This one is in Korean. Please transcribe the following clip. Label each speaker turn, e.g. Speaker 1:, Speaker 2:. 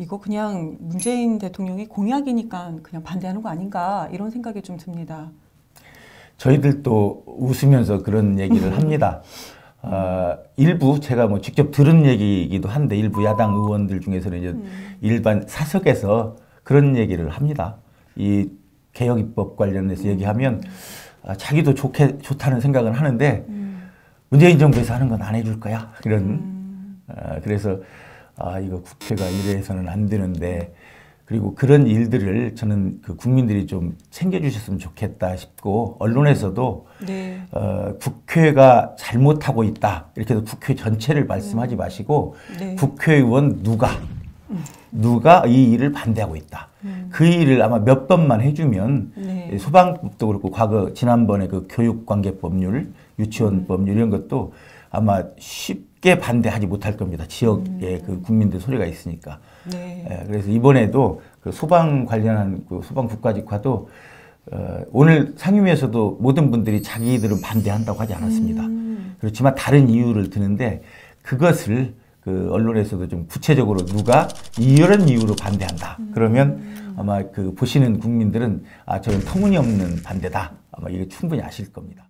Speaker 1: 이거 그냥 문재인 대통령이 공약이니까 그냥 반대하는 거 아닌가 이런 생각이 좀 듭니다.
Speaker 2: 저희들도 웃으면서 그런 얘기를 합니다. 어, 일부 제가 뭐 직접 들은 얘기이기도 한데 일부 야당 의원들 중에서는 이제
Speaker 1: 음.
Speaker 2: 일반 사석에서 그런 얘기를 합니다. 이 개혁 입법 관련해서 얘기하면 아, 자기도 좋게 좋다는 생각은 하는데
Speaker 1: 음.
Speaker 2: 문재인 정부에서 하는 건 안 해줄 거야 이런
Speaker 1: 음.
Speaker 2: 아, 그래서 아 이거 국회가 이래서는 안 되는데 그리고 그런 일들을 저는 그 국민들이 좀 챙겨주셨으면 좋겠다 싶고 언론에서도
Speaker 1: 네.
Speaker 2: 어, 국회가 잘못하고 있다 이렇게 해서 국회 전체를 말씀하지 마시고
Speaker 1: 네.
Speaker 2: 국회의원 누가 누가 이 일을 반대하고 있다 그 일을 아마 몇 번만 해주면
Speaker 1: 음. 네.
Speaker 2: 소방법도 그렇고 과거 지난번에 그 교육관계법률 유치원 법률 이런 것도 아마 쉽게 반대하지 못할 겁니다 지역에 그 국민들 소리가 있으니까
Speaker 1: 네.
Speaker 2: 예, 그래서 이번에도 그 소방 관련한 그 소방 국가직화도 어, 오늘 상임위에서도 모든 분들이 자기들은 반대한다고 하지 않았습니다.
Speaker 1: 음.
Speaker 2: 그렇지만 다른 이유를 드는데 그것을 그 언론에서도 좀 구체적으로 누가 이런 이유로 반대한다. 그러면 아마 그 보시는 국민들은 아 저는 터무니없는 반대다. 아마 이게 충분히 아실 겁니다.